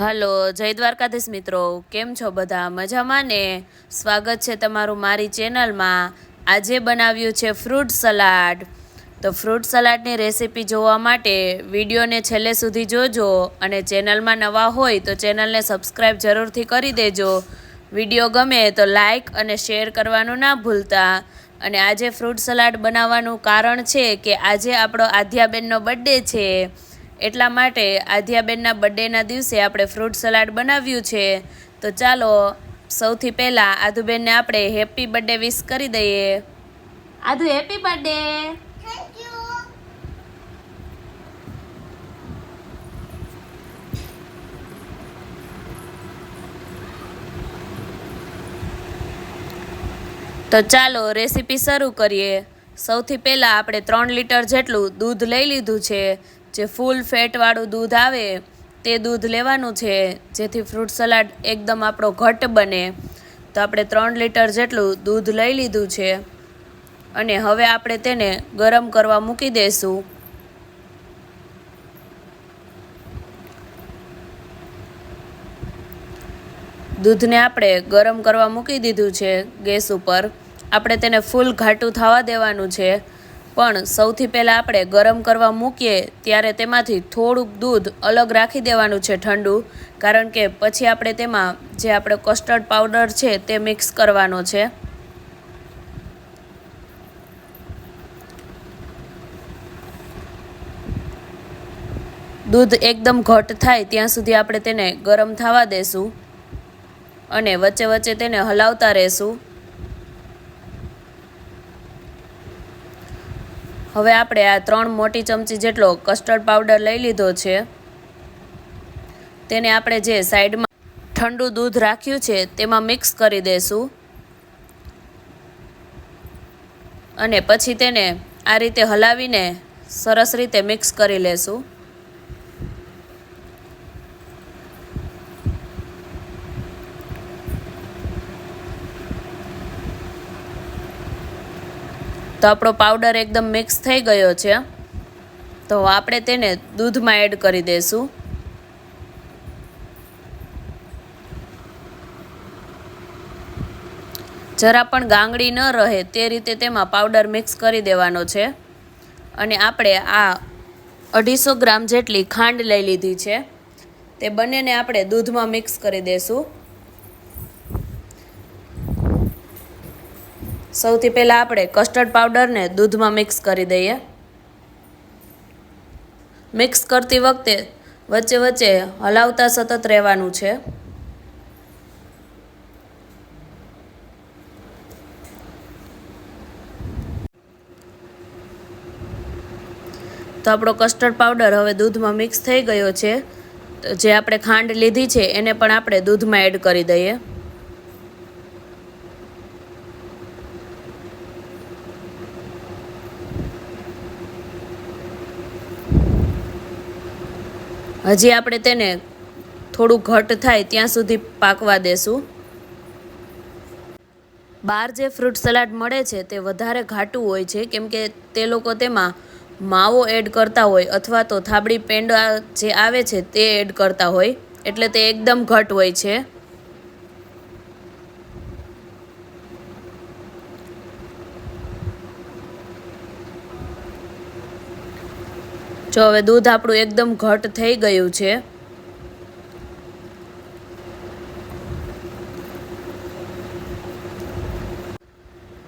Hello, જય દ્વારકાધીશ મિત્રો. કેમ છો બધા? મજામાં ને? સ્વાગત છે તમારું મારી ચેનલમાં. આજે બનાવ્યું છે ફ્રૂટ સલાડ. તો ફ્રૂટ સલાડની રેસીપી જોવા માટે વિડીયોને છેલ્લે સુધી જોજો અને ચેનલમાં નવા હોય તો ચેનલને સબસ્ક્રાઈબ જરૂરથી કરી દેજો. વીડિયો ગમે તો લાઈક અને શેર કરવાનું ના ભૂલતા. અને આજે ફ્રૂટ સલાડ બનાવવાનું કારણ છે કે આજે આપણો આધ્યાબેનનો બર્થડે છે. એટલા માટે આધ્યાબેનના બર્થડેના દિવસે આપણે ફ્રૂટ સલાડ બનાવ્યું છે. તો ચાલો સૌથી પહેલાં આધુબેનને આપણે હેપી બર્થડે વિશ કરી દઈએ. આધુ હેપી બર્થડે! તો ચાલો રેસીપી શરૂ કરીએ. સૌથી પહેલાં આપણે ત્રણ લીટર જેટલું દૂધ લઈ લીધું છે. જે ફૂલ ફેટવાળું દૂધ આવે, તે દૂધ લેવાનું છે. જેથી ફ્રૂટ સલાડ એકદમ આપણો ઘટ બને. તો આપણે ત્રણ લીટર જેટલું દૂધ લઈ લીધું છે. અને હવે આપણે તેને ગરમ કરવા મૂકી દઈશું દૂધને આપણે ગરમ કરવા મૂકી દીધું છે ગેસ ઉપર. આપણે તેને ફૂલ ઘાટું થવા દેવાનું છે. પણ સૌથી પહેલાં આપણે ગરમ કરવા મૂકીએ ત્યારે તેમાંથી થોડુંક દૂધ અલગ રાખી દેવાનું છે ઠંડુ, કારણ કે પછી આપણે તેમાં જે આપણે કસ્ટર્ડ પાવડર છે તે મિક્સ કરવાનો છે. દૂધ એકદમ ઘટ થાય ત્યાં સુધી આપણે તેને ગરમ થવા દેશું અને વચ્ચે વચ્ચે તેને હલાવતા રહેશું. હવે આપણે આ ત્રણ મોટી ચમચી જેટલો કસ્ટર્ડ પાવડર લઈ લીધો છે. તેને આપણે જે સાઈડમાં ઠંડુ દૂધ રાખ્યું છે, તેમાં મિક્સ કરી દેશું. અને પછી તેને આ રીતે હલાવીને સરસ રીતે મિક્સ કરી લેશું. તો આપણો પાવડર એકદમ મિક્સ થઈ ગયો છે. તો આપણે તેને દૂધમાં એડ કરી દઈશું જરા પણ ગાંગડી ન રહે તે રીતે તેમાં પાવડર મિક્સ કરી દેવાનો છે. અને આપણે આ અઢીસો ગ્રામ જેટલી ખાંડ લઈ લીધી છે. તે બંનેને આપણે દૂધમાં મિક્સ કરી દઈશું સૌથી પહેલાં આપણે કસ્ટર્ડ પાવડરને દૂધમાં મિક્સ કરી દઈએ. મિક્સ કરતી વખતે વચ્ચે વચ્ચે હલાવતા સતત રહેવાનું છે. તો આપણો કસ્ટર્ડ પાવડર હવે દૂધમાં મિક્સ થઈ ગયો છે. જે આપણે ખાંડ લીધી છે, એને પણ આપણે દૂધમાં એડ કરી દઈએ. હજી આપણે તેને થોડું ઘટ થાય ત્યાં સુધી પાકવા દેશું. બહાર જે ફ્રૂટ સલાડ મળે છે તે વધારે ઘાટું હોય છે, કેમ કે તે લોકો તેમાં માવો એડ કરતા હોય અથવા તો થાબડી પેંડા જે આવે છે તે એડ કરતા હોય, એટલે તે એકદમ ઘટ હોય છે. જો હવે દૂધ આપણું એકદમ ઘટ થઈ ગયું છે.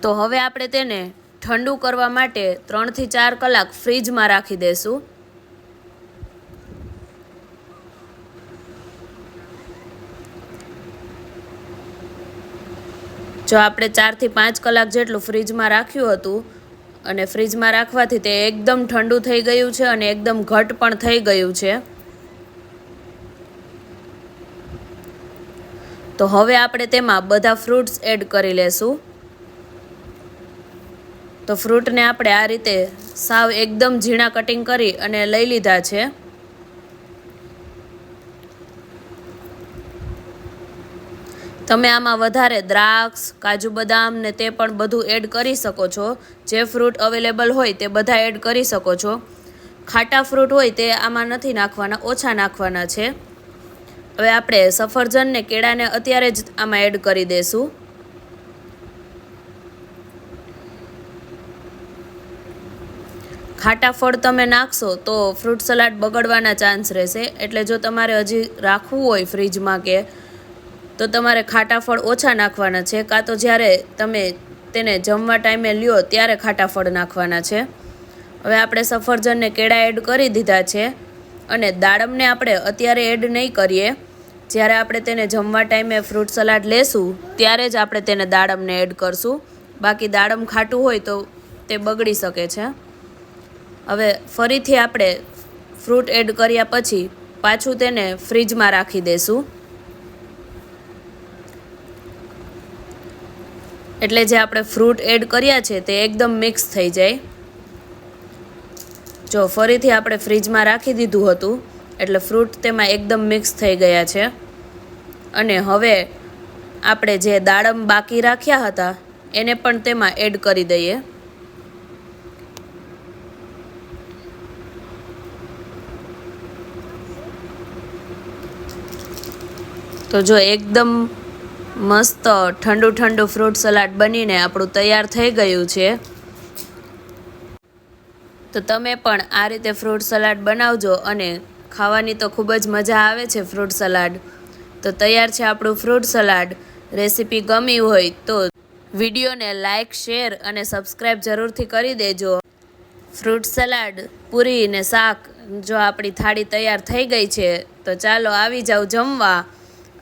તો હવે આપણે તેને ઠંડુ કરવા માટે ત્રણથી ચાર કલાક ફ્રીજમાં રાખી દેશું. જો આપણે ચારથી પાંચ કલાક જેટલું ફ્રીજમાં રાખ્યું હતું અને ફ્રીજમાં રાખવાથી તે એકદમ ઠંડુ થઈ ગયું છે અને એકદમ ઘટ પણ થઈ ગયું છે. તો હવે આપણે તેમાં બધા ફ્રૂટ્સ એડ કરી લેશું. તો ફ્રૂટને આપણે આ રીતે સાવ એકદમ ઝીણા કટિંગ કરી અને લઈ લીધા છે. તમે આમાં વધારે દ્રાક્ષ, કાજુ બદામ ને તે પણ બધું એડ કરી શકો છો. જે ફ્રૂટ અવેલેબલ હોય તે બધા એડ કરી શકો છો. ખાટા ફ્રૂટ હોય તે આમાં નથી નાખવાના, ઓછા નાખવાના છે. હવે આપણે સફરજન ને કેળાને અત્યારે જ આમાં એડ કરી દઈશું ખાટા ફળ તમે નાખશો તો ફ્રૂટ સલાડ બગડવાના ચાન્સ રહેશે. એટલે જો તમારે હજી રાખવું હોય ફ્રીજમાં કે તો તમારે ખાટા ફળ ઓછા નાખવાના છે, કાં તો જ્યારે તમે તેને જમવા ટાઈમે લ્યો ત્યારે ખાટા ફળ નાખવાના છે. હવે આપણે સફરજનને કેળા એડ કરી દીધા છે અને દાડમને આપણે અત્યારે એડ નહીં કરીએ. જ્યારે આપણે તેને જમવા ટાઈમે ફ્રૂટ સલાડ લેશું, ત્યારે જ આપણે તેને દાડમને એડ કરશું. બાકી દાડમ ખાટું હોય તો તે બગડી શકે છે. હવે ફરીથી આપણે ફ્રૂટ એડ કર્યા પછી પાછું તેને ફ્રીજમાં રાખી દેશું. એટલે જે આપણે ફ્રૂટ એડ કર્યા છે તે એકદમ મિક્સ થઈ જાય. જો ફરીથી આપણે ફ્રીજમાં રાખી દીધું હતું, એટલે ફ્રૂટ તેમાં એકદમ મિક્સ થઈ ગયા છે. અને હવે આપણે જે દાડમ બાકી રાખ્યા હતા, એને પણ તેમાં એડ કરી દઈએ. તો જો એકદમ મસ્ત ઠંડુ ઠંડુ ફ્રૂટ સલાડ બનીને આપણું તૈયાર થઈ ગયું છે. તો તમે પણ આ રીતે ફ્રૂટ સલાડ બનાવજો અને ખાવાની તો ખૂબ જ મજા આવે છે ફ્રૂટ સલાડ. તો તૈયાર છે આપણું ફ્રૂટ સલાડ. રેસીપી ગમી હોય તો વિડીયોને લાઇક શેર અને સબસ્ક્રાઈબ જરૂરથી કરી દેજો. ફ્રૂટ સલાડ, પૂરી ને શાક જો આપણી થાળી તૈયાર થઈ ગઈ છે તો ચાલો આવી જાઓ જમવા.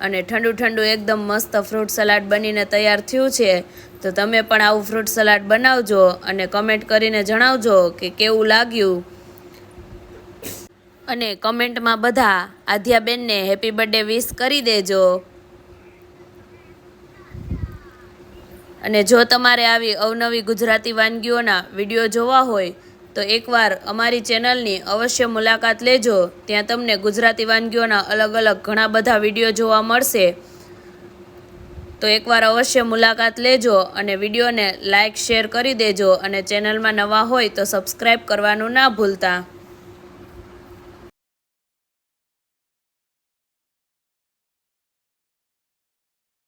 અને ઠંડુ ઠંડુ એકદમ મસ્ત ફ્રૂટ સલાડ બનીને તૈયાર થયું છે, તો તમે પણ આવું ફ્રૂટ સલાડ બનાવજો અને કમેન્ટ કરીને જણાવજો કે કેવું લાગ્યું. અને કમેન્ટમાં બધા આધ્યાબેનને હેપી બર્થડે વિશ કરી દેજો. અને જો તમારે આવી અવનવી ગુજરાતી વાનગીઓના વીડિયો જોવા હોય તો એકવાર અમારી ચેનલની અવશ્ય મુલાકાત લેજો. ત્યાં તમને ગુજરાતી વાનગીઓના અલગ અલગ ઘણા બધા વીડિયો જોવા મળશે. તો એકવાર અવશ્ય મુલાકાત લેજો અને વિડીયોને લાઇક શેર કરી દેજો અને ચેનલમાં નવા હોય તો સબસ્ક્રાઈબ કરવાનું ના ભૂલતા.